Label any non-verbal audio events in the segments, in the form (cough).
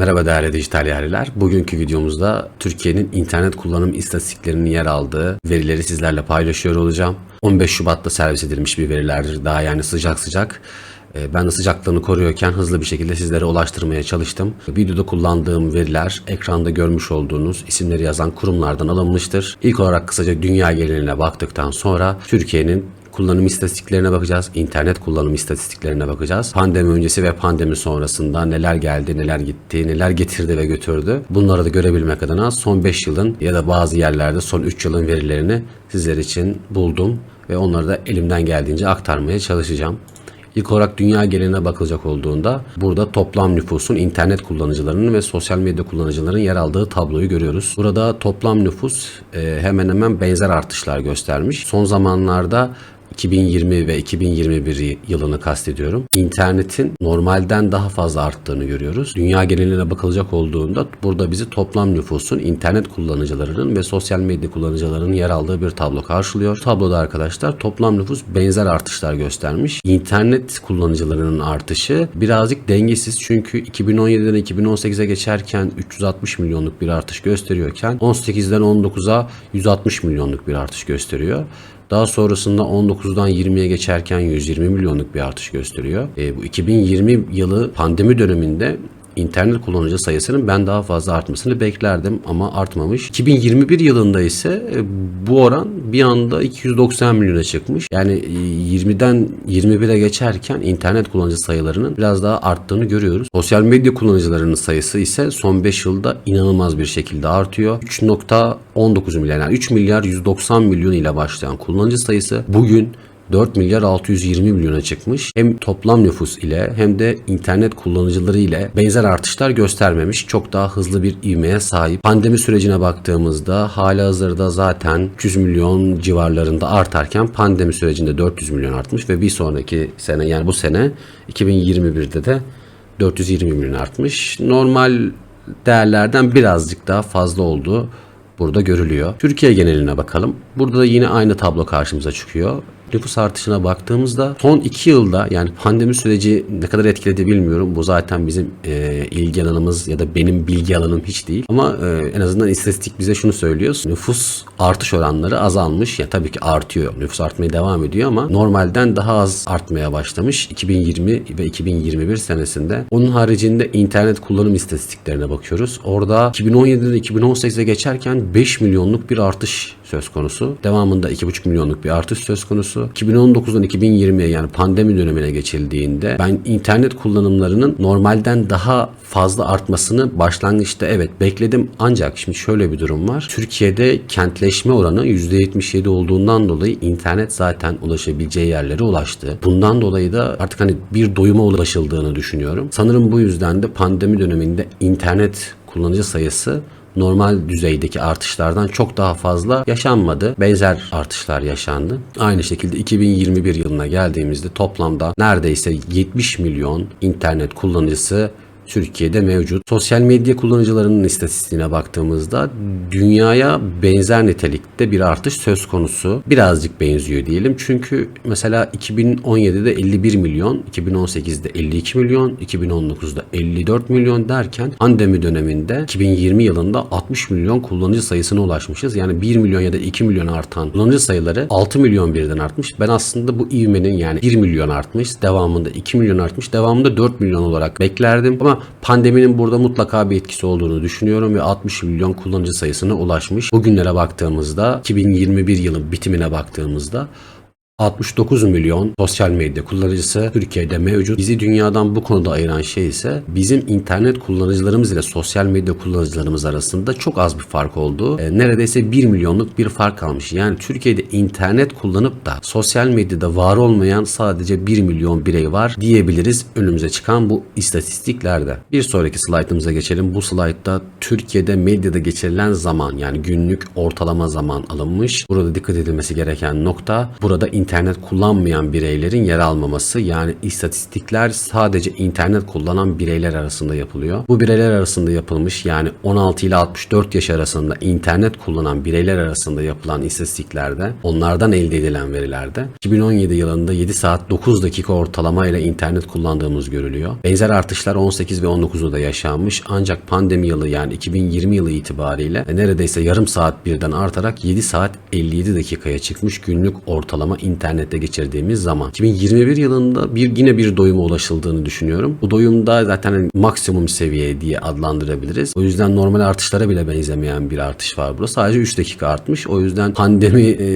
Merhaba değerli dijital yerliler. Bugünkü videomuzda Türkiye'nin internet kullanım istatistiklerinin yer aldığı verileri sizlerle paylaşıyor olacağım. 15 Şubat'ta servis edilmiş bir verilerdir. Daha yani sıcak sıcak. Ee, Ben de sıcaklığını koruyorken hızlı bir şekilde sizlere ulaştırmaya çalıştım. Videoda kullandığım veriler ekranda görmüş olduğunuz isimleri yazan kurumlardan alınmıştır. İlk olarak kısaca dünya geneline baktıktan sonra Türkiye'nin kullanım istatistiklerine bakacağız. internet kullanım istatistiklerine bakacağız. Pandemi öncesi ve pandemi sonrasında neler geldi, neler gitti, neler getirdi ve götürdü. Bunları da görebilmek adına son 5 yılın ya da bazı yerlerde son 3 yılın verilerini sizler için buldum ve onları da elimden geldiğince aktarmaya çalışacağım. İlk olarak dünya geneline bakılacak olduğunda burada toplam nüfusun internet kullanıcılarının ve sosyal medya kullanıcılarının yer aldığı tabloyu görüyoruz. Burada toplam nüfus e, hemen hemen benzer artışlar göstermiş. Son zamanlarda 2020 ve 2021 yılını kastediyorum. İnternetin normalden daha fazla arttığını görüyoruz. Dünya geneline bakılacak olduğunda burada bizi toplam nüfusun internet kullanıcılarının ve sosyal medya kullanıcılarının yer aldığı bir tablo karşılıyor. Tabloda arkadaşlar toplam nüfus benzer artışlar göstermiş. İnternet kullanıcılarının artışı birazcık dengesiz çünkü 2017'den 2018'e geçerken 360 milyonluk bir artış gösteriyorken 18'den 19'a 160 milyonluk bir artış gösteriyor. Daha sonrasında 19'dan 20'ye geçerken 120 milyonluk bir artış gösteriyor. E, bu 2020 yılı pandemi döneminde internet kullanıcı sayısının ben daha fazla artmasını beklerdim ama artmamış. 2021 yılında ise e, bu oran bir anda 290 milyona çıkmış. Yani e, 20'den 21'e geçerken internet kullanıcı sayılarının biraz daha arttığını görüyoruz. Sosyal medya kullanıcılarının sayısı ise son 5 yılda inanılmaz bir şekilde artıyor. 3.19 milyar yani 3 milyar 190 milyon ile başlayan kullanıcı sayısı bugün 4 milyar 620 milyona çıkmış. Hem toplam nüfus ile hem de internet kullanıcıları ile benzer artışlar göstermemiş. Çok daha hızlı bir ivmeye sahip. Pandemi sürecine baktığımızda hala hazırda zaten 300 milyon civarlarında artarken pandemi sürecinde 400 milyon artmış ve bir sonraki sene yani bu sene 2021'de de 420 milyon artmış. Normal değerlerden birazcık daha fazla olduğu burada görülüyor. Türkiye geneline bakalım. Burada da yine aynı tablo karşımıza çıkıyor. Nüfus artışına baktığımızda son 2 yılda yani pandemi süreci ne kadar etkiledi bilmiyorum. Bu zaten bizim e, ilgi alanımız ya da benim bilgi alanım hiç değil. Ama e, en azından istatistik bize şunu söylüyor. Nüfus artış oranları azalmış. Ya tabii ki artıyor. Nüfus artmaya devam ediyor ama normalden daha az artmaya başlamış 2020 ve 2021 senesinde. Onun haricinde internet kullanım istatistiklerine bakıyoruz. Orada 2017'de 2018'e geçerken 5 milyonluk bir artış söz konusu. Devamında 2,5 milyonluk bir artış söz konusu. 2019'dan 2020'ye yani pandemi dönemine geçildiğinde ben internet kullanımlarının normalden daha fazla artmasını başlangıçta evet bekledim ancak şimdi şöyle bir durum var. Türkiye'de kentleşme oranı %77 olduğundan dolayı internet zaten ulaşabileceği yerlere ulaştı. Bundan dolayı da artık hani bir doyuma ulaşıldığını düşünüyorum. Sanırım bu yüzden de pandemi döneminde internet kullanıcı sayısı normal düzeydeki artışlardan çok daha fazla yaşanmadı. Benzer artışlar yaşandı. Aynı şekilde 2021 yılına geldiğimizde toplamda neredeyse 70 milyon internet kullanıcısı Türkiye'de mevcut. Sosyal medya kullanıcılarının istatistiğine baktığımızda dünyaya benzer nitelikte bir artış söz konusu. Birazcık benziyor diyelim. Çünkü mesela 2017'de 51 milyon, 2018'de 52 milyon, 2019'da 54 milyon derken pandemi döneminde 2020 yılında 60 milyon kullanıcı sayısına ulaşmışız. Yani 1 milyon ya da 2 milyon artan kullanıcı sayıları 6 milyon birden artmış. Ben aslında bu ivmenin yani 1 milyon artmış, devamında 2 milyon artmış, devamında 4 milyon olarak beklerdim. Ama pandeminin burada mutlaka bir etkisi olduğunu düşünüyorum ve 60 milyon kullanıcı sayısına ulaşmış. Bugünlere baktığımızda 2021 yılı bitimine baktığımızda 69 milyon sosyal medya kullanıcısı Türkiye'de mevcut. Bizi dünyadan bu konuda ayıran şey ise bizim internet kullanıcılarımız ile sosyal medya kullanıcılarımız arasında çok az bir fark olduğu. E, neredeyse 1 milyonluk bir fark kalmış. Yani Türkiye'de internet kullanıp da sosyal medyada var olmayan sadece 1 milyon birey var diyebiliriz önümüze çıkan bu istatistiklerde. Bir sonraki slaytımıza geçelim. Bu slaytta Türkiye'de medyada geçirilen zaman yani günlük ortalama zaman alınmış. Burada dikkat edilmesi gereken nokta burada internet internet kullanmayan bireylerin yer almaması. Yani istatistikler sadece internet kullanan bireyler arasında yapılıyor. Bu bireyler arasında yapılmış yani 16 ile 64 yaş arasında internet kullanan bireyler arasında yapılan istatistiklerde onlardan elde edilen verilerde 2017 yılında 7 saat 9 dakika ortalama ile internet kullandığımız görülüyor. Benzer artışlar 18 ve 19'da da yaşanmış ancak pandemi yılı yani 2020 yılı itibariyle neredeyse yarım saat birden artarak 7 saat 57 dakikaya çıkmış günlük ortalama internette geçirdiğimiz zaman. 2021 yılında bir yine bir doyuma ulaşıldığını düşünüyorum. Bu doyumda zaten hani maksimum seviye diye adlandırabiliriz. O yüzden normal artışlara bile benzemeyen bir artış var burada. Sadece 3 dakika artmış. O yüzden pandemi e,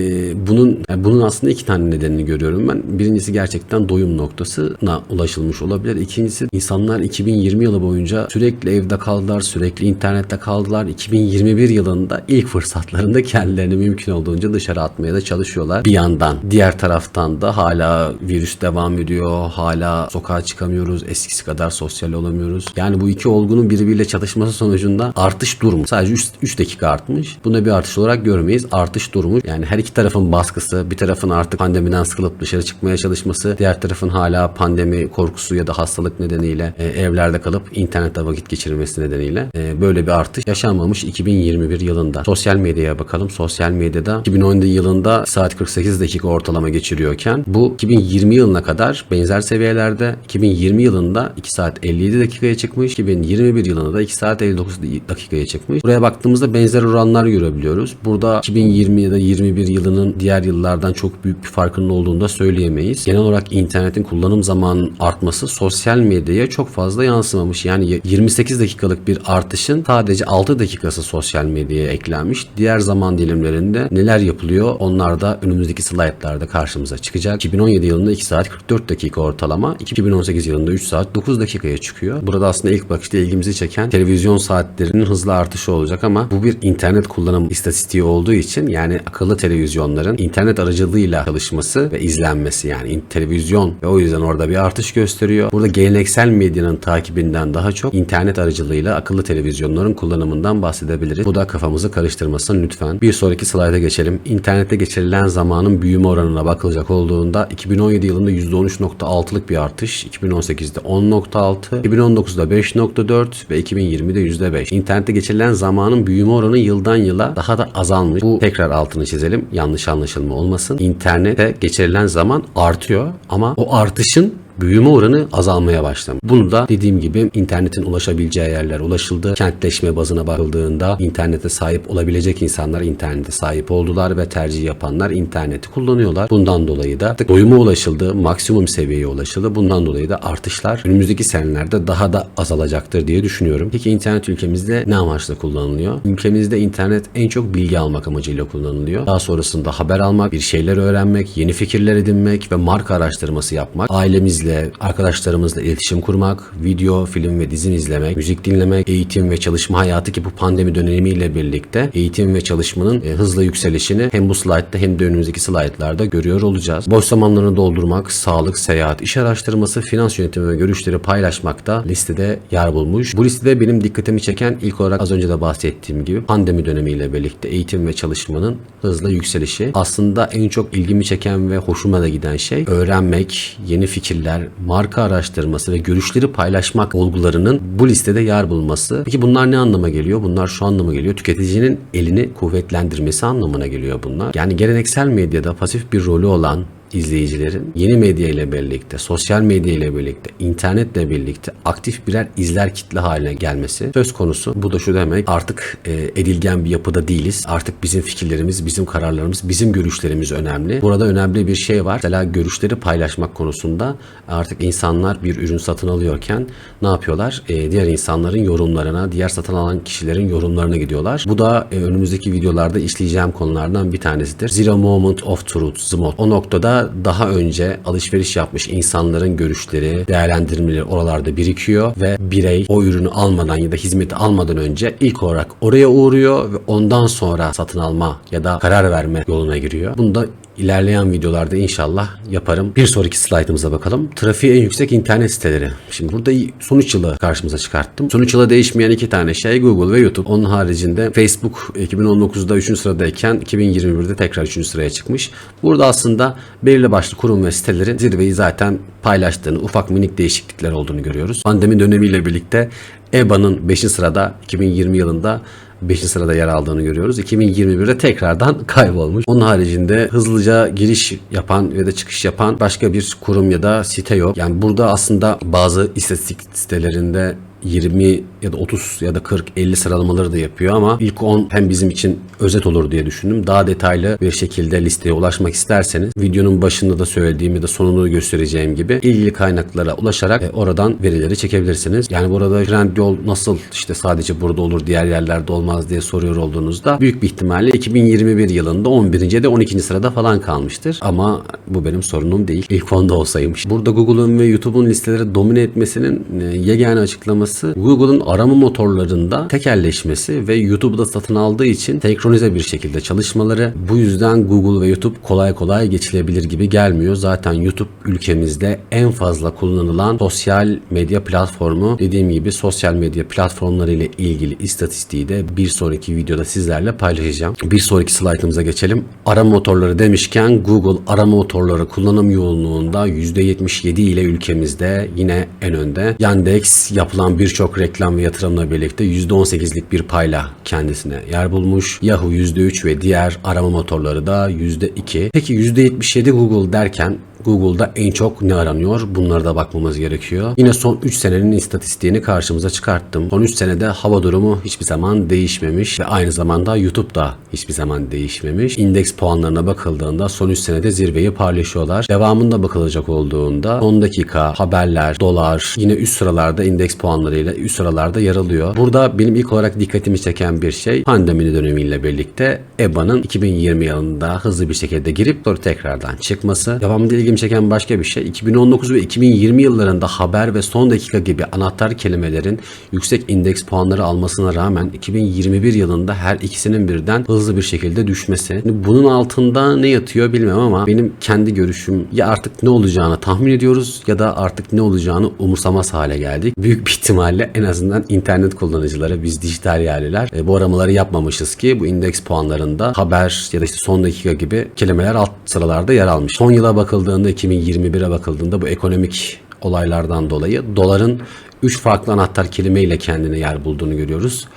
bunun yani bunun aslında iki tane nedenini görüyorum ben. Birincisi gerçekten doyum noktasına ulaşılmış olabilir. İkincisi insanlar 2020 yılı boyunca sürekli evde kaldılar, sürekli internette kaldılar. 2021 yılında ilk fırsatlarında kendilerini mümkün olduğunca dışarı atmaya da çalışıyorlar. Bir yandan diğer taraftan da hala virüs devam ediyor. Hala sokağa çıkamıyoruz. Eskisi kadar sosyal olamıyoruz. Yani bu iki olgunun birbiriyle çatışması sonucunda artış durumu. Sadece 3 dakika artmış. Buna bir artış olarak görmeyiz. Artış durumu. Yani her iki tarafın baskısı, bir tarafın artık pandemiden sıkılıp dışarı çıkmaya çalışması, diğer tarafın hala pandemi korkusu ya da hastalık nedeniyle e, evlerde kalıp internette vakit geçirmesi nedeniyle e, böyle bir artış yaşanmamış 2021 yılında. Sosyal medyaya bakalım. Sosyal medyada 2017 yılında saat 48 dakika ortalama geçiriyorken bu 2020 yılına kadar benzer seviyelerde 2020 yılında 2 saat 57 dakikaya çıkmış. 2021 yılında da 2 saat 59 dakikaya çıkmış. Buraya baktığımızda benzer oranlar görebiliyoruz. Burada 2020 ya da 21 yılının diğer yıllardan çok büyük bir farkının olduğunu da söyleyemeyiz. Genel olarak internetin kullanım zamanının artması sosyal medyaya çok fazla yansımamış. Yani 28 dakikalık bir artışın sadece 6 dakikası sosyal medyaya eklenmiş. Diğer zaman dilimlerinde neler yapılıyor onlar da önümüzdeki slaytlarda karşımıza çıkacak. 2017 yılında 2 saat 44 dakika ortalama, 2018 yılında 3 saat 9 dakikaya çıkıyor. Burada aslında ilk bakışta ilgimizi çeken televizyon saatlerinin hızlı artışı olacak ama bu bir internet kullanım istatistiği olduğu için yani akıllı televizyonların internet aracılığıyla çalışması ve izlenmesi yani televizyon ve o yüzden orada bir artış gösteriyor. Burada geleneksel medyanın takibinden daha çok internet aracılığıyla akıllı televizyonların kullanımından bahsedebiliriz. Bu da kafamızı karıştırmasın lütfen. Bir sonraki slayda geçelim. İnternette geçirilen zamanın büyüme oranına bakılacak olduğunda 2017 yılında %13.6'lık bir artış, 2018'de 10.6, 2019'da 5.4 ve 2020'de %5. İnternette geçirilen zamanın büyüme oranı yıldan yıla daha da azalmış. Bu tekrar altını çizelim. Yanlış anlaşılma olmasın. İnternete geçirilen zaman artıyor ama o artışın büyüme oranı azalmaya başlamış. Bunu da dediğim gibi internetin ulaşabileceği yerler ulaşıldı. Kentleşme bazına bakıldığında internete sahip olabilecek insanlar internete sahip oldular ve tercih yapanlar interneti kullanıyorlar. Bundan dolayı da doyuma ulaşıldı, maksimum seviyeye ulaşıldı. Bundan dolayı da artışlar önümüzdeki senelerde daha da azalacaktır diye düşünüyorum. Peki internet ülkemizde ne amaçla kullanılıyor? Ülkemizde internet en çok bilgi almak amacıyla kullanılıyor. Daha sonrasında haber almak, bir şeyler öğrenmek, yeni fikirler edinmek ve marka araştırması yapmak, ailemizle ailemizle, arkadaşlarımızla iletişim kurmak, video, film ve dizi izlemek, müzik dinlemek, eğitim ve çalışma hayatı ki bu pandemi dönemiyle birlikte eğitim ve çalışmanın e, hızla yükselişini hem bu slaytta hem de önümüzdeki slaytlarda görüyor olacağız. Boş zamanlarını doldurmak, sağlık, seyahat, iş araştırması, finans yönetimi ve görüşleri paylaşmakta listede yer bulmuş. Bu listede benim dikkatimi çeken ilk olarak az önce de bahsettiğim gibi pandemi dönemiyle birlikte eğitim ve çalışmanın hızla yükselişi. Aslında en çok ilgimi çeken ve hoşuma da giden şey öğrenmek, yeni fikirler, marka araştırması ve görüşleri paylaşmak olgularının bu listede yer bulması. Peki bunlar ne anlama geliyor? Bunlar şu anlama geliyor. Tüketicinin elini kuvvetlendirmesi anlamına geliyor bunlar. Yani geleneksel medyada pasif bir rolü olan izleyicilerin yeni medya ile birlikte, sosyal medya ile birlikte, internetle birlikte aktif birer izler kitle haline gelmesi söz konusu. Bu da şu demek artık e, edilgen bir yapıda değiliz. Artık bizim fikirlerimiz, bizim kararlarımız, bizim görüşlerimiz önemli. Burada önemli bir şey var. Mesela görüşleri paylaşmak konusunda artık insanlar bir ürün satın alıyorken ne yapıyorlar? E, diğer insanların yorumlarına, diğer satın alan kişilerin yorumlarına gidiyorlar. Bu da e, önümüzdeki videolarda işleyeceğim konulardan bir tanesidir. Zero Moment of Truth. O noktada daha önce alışveriş yapmış insanların görüşleri, değerlendirmeleri oralarda birikiyor ve birey o ürünü almadan ya da hizmeti almadan önce ilk olarak oraya uğruyor ve ondan sonra satın alma ya da karar verme yoluna giriyor. Bunu da ilerleyen videolarda inşallah yaparım. Bir sonraki slaytımıza bakalım. Trafiği en yüksek internet siteleri. Şimdi burada sonuç yılı karşımıza çıkarttım. Sonuç yıla değişmeyen iki tane şey Google ve YouTube. Onun haricinde Facebook 2019'da 3. sıradayken 2021'de tekrar 3. sıraya çıkmış. Burada aslında belirli başlı kurum ve sitelerin zirveyi zaten paylaştığını, ufak minik değişiklikler olduğunu görüyoruz. Pandemi dönemiyle birlikte EBA'nın 5. sırada 2020 yılında 5. sırada yer aldığını görüyoruz. 2021'de tekrardan (laughs) kaybolmuş. Onun haricinde hızlıca giriş yapan ve de çıkış yapan başka bir kurum ya da site yok. Yani burada aslında bazı istatistik sitelerinde 20 ya da 30 ya da 40 50 sıralamaları da yapıyor ama ilk 10 hem bizim için özet olur diye düşündüm. Daha detaylı bir şekilde listeye ulaşmak isterseniz videonun başında da söylediğim ya da sonunu göstereceğim gibi ilgili kaynaklara ulaşarak e, oradan verileri çekebilirsiniz. Yani burada Trendyol nasıl işte sadece burada olur diğer yerlerde olmaz diye soruyor olduğunuzda büyük bir ihtimalle 2021 yılında 11. ya da 12. sırada falan kalmıştır. Ama bu benim sorunum değil. İlk 10'da olsaymış. Burada Google'un ve YouTube'un listeleri domine etmesinin e, yegane açıklaması Google'un arama motorlarında tekelleşmesi ve YouTube'u da satın aldığı için senkronize bir şekilde çalışmaları. Bu yüzden Google ve YouTube kolay kolay geçilebilir gibi gelmiyor. Zaten YouTube ülkemizde en fazla kullanılan sosyal medya platformu. Dediğim gibi sosyal medya platformları ile ilgili istatistiği de bir sonraki videoda sizlerle paylaşacağım. Bir sonraki slaytımıza geçelim. Arama motorları demişken Google arama motorları kullanım yoğunluğunda %77 ile ülkemizde yine en önde. Yandex yapılan birçok reklam ve yatırımla birlikte %18'lik bir payla kendisine yer bulmuş. Yahoo %3 ve diğer arama motorları da %2. Peki %77 Google derken Google'da en çok ne aranıyor? Bunlara da bakmamız gerekiyor. Yine son 3 senenin istatistiğini karşımıza çıkarttım. Son 3 senede hava durumu hiçbir zaman değişmemiş ve aynı zamanda YouTube da hiçbir zaman değişmemiş. İndeks puanlarına bakıldığında son 3 senede zirveyi paylaşıyorlar. Devamında bakılacak olduğunda son dakika, haberler, dolar yine üst sıralarda indeks puanlarıyla üst sıralarda yer alıyor. Burada benim ilk olarak dikkatimi çeken bir şey pandemi dönemiyle birlikte EBA'nın 2020 yılında hızlı bir şekilde girip sonra tekrardan çıkması. Devamında ilgimi çeken başka bir şey 2019 ve 2020 yıllarında haber ve son dakika gibi anahtar kelimelerin yüksek indeks puanları almasına rağmen 2021 yılında her ikisinin birden hızlı bir şekilde düşmesi. Bunun altında ne yatıyor bilmem ama benim kendi görüşüm ya artık ne olacağını tahmin ediyoruz ya da artık ne olacağını umursamaz hale geldik. Büyük bir ihtimalle en azından internet kullanıcıları biz dijital yerliler e, bu aramaları yapmamışız ki bu indeks puanlarında haber ya da işte son dakika gibi kelimeler alt sıralarda yer almış. Son yıla bakıldığında 2021'e bakıldığında bu ekonomik olaylardan dolayı doların 3 farklı anahtar kelimeyle kendine yer bulduğunu görüyoruz.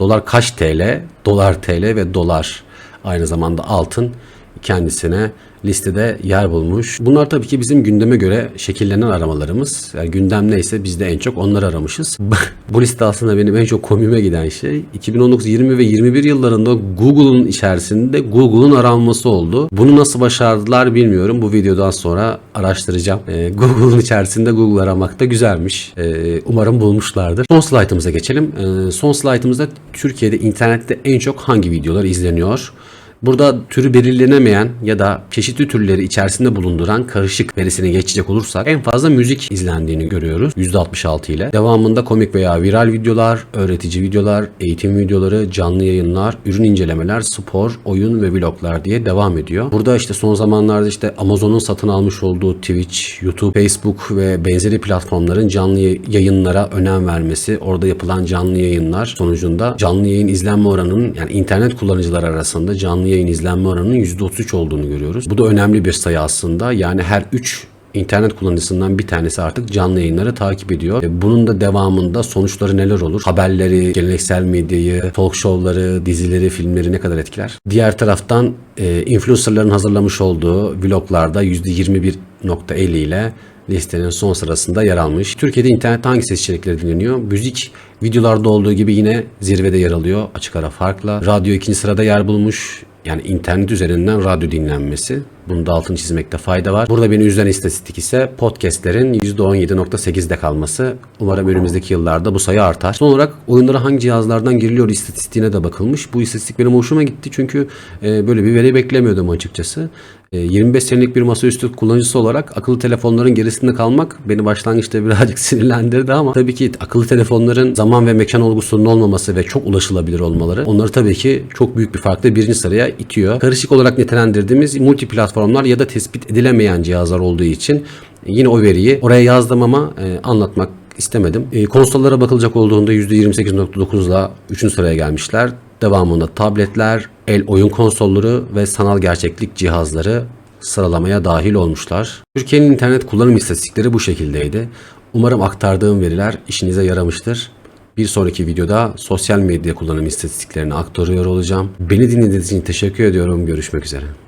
Dolar kaç TL? Dolar TL ve dolar aynı zamanda altın kendisine listede yer bulmuş. Bunlar tabii ki bizim gündeme göre şekillenen aramalarımız. Yani gündem neyse biz de en çok onları aramışız. (laughs) Bu liste aslında benim en çok komiğime giden şey 2019, 20 ve 21 yıllarında Google'un içerisinde Google'un aranması oldu. Bunu nasıl başardılar bilmiyorum. Bu videodan sonra araştıracağım. Ee, Google'un içerisinde Google aramak da güzelmiş. Ee, umarım bulmuşlardır. Son slaytımıza geçelim. Ee, son slaytımızda Türkiye'de internette en çok hangi videolar izleniyor? Burada türü belirlenemeyen ya da çeşitli türleri içerisinde bulunduran karışık verisine geçecek olursak en fazla müzik izlendiğini görüyoruz. %66 ile. Devamında komik veya viral videolar, öğretici videolar, eğitim videoları, canlı yayınlar, ürün incelemeler, spor, oyun ve vloglar diye devam ediyor. Burada işte son zamanlarda işte Amazon'un satın almış olduğu Twitch, YouTube, Facebook ve benzeri platformların canlı yayınlara önem vermesi, orada yapılan canlı yayınlar sonucunda canlı yayın izlenme oranının yani internet kullanıcılar arasında canlı yayın izlenme oranının %33 olduğunu görüyoruz. Bu da önemli bir sayı aslında. Yani her 3 internet kullanıcısından bir tanesi artık canlı yayınları takip ediyor. E, Bunun da devamında sonuçları neler olur? Haberleri, geleneksel medyayı, talk show'ları, dizileri, filmleri ne kadar etkiler? Diğer taraftan e, influencerların hazırlamış olduğu vloglarda %21.50 ile listenin son sırasında yer almış. Türkiye'de internette hangi ses içerikleri dinleniyor? Müzik videolarda olduğu gibi yine zirvede yer alıyor. Açık ara farkla. Radyo ikinci sırada yer bulmuş. Yani internet üzerinden radyo dinlenmesi. Bunu da altını çizmekte fayda var. Burada beni üzen istatistik ise podcastlerin %17.8'de kalması. Umarım önümüzdeki yıllarda bu sayı artar. Son olarak oyunlara hangi cihazlardan giriliyor istatistiğine de bakılmış. Bu istatistik benim hoşuma gitti çünkü e, böyle bir veri beklemiyordum açıkçası. E, 25 senelik bir masaüstü kullanıcısı olarak akıllı telefonların gerisinde kalmak beni başlangıçta birazcık (laughs) sinirlendirdi ama tabii ki akıllı telefonların zaman ve mekan olgusunun olmaması ve çok ulaşılabilir olmaları onları tabii ki çok büyük bir farkla birinci sıraya itiyor. Karışık olarak nitelendirdiğimiz multi platformlar ya da tespit edilemeyen cihazlar olduğu için yine o veriyi oraya yazdım ama e, anlatmak istemedim. E, konsollara bakılacak olduğunda %28.9'la 3. sıraya gelmişler. Devamında tabletler, el oyun konsolları ve sanal gerçeklik cihazları sıralamaya dahil olmuşlar. Türkiye'nin internet kullanım istatistikleri bu şekildeydi. Umarım aktardığım veriler işinize yaramıştır. Bir sonraki videoda sosyal medya kullanım istatistiklerini aktarıyor olacağım. Beni dinlediğiniz için teşekkür ediyorum. Görüşmek üzere.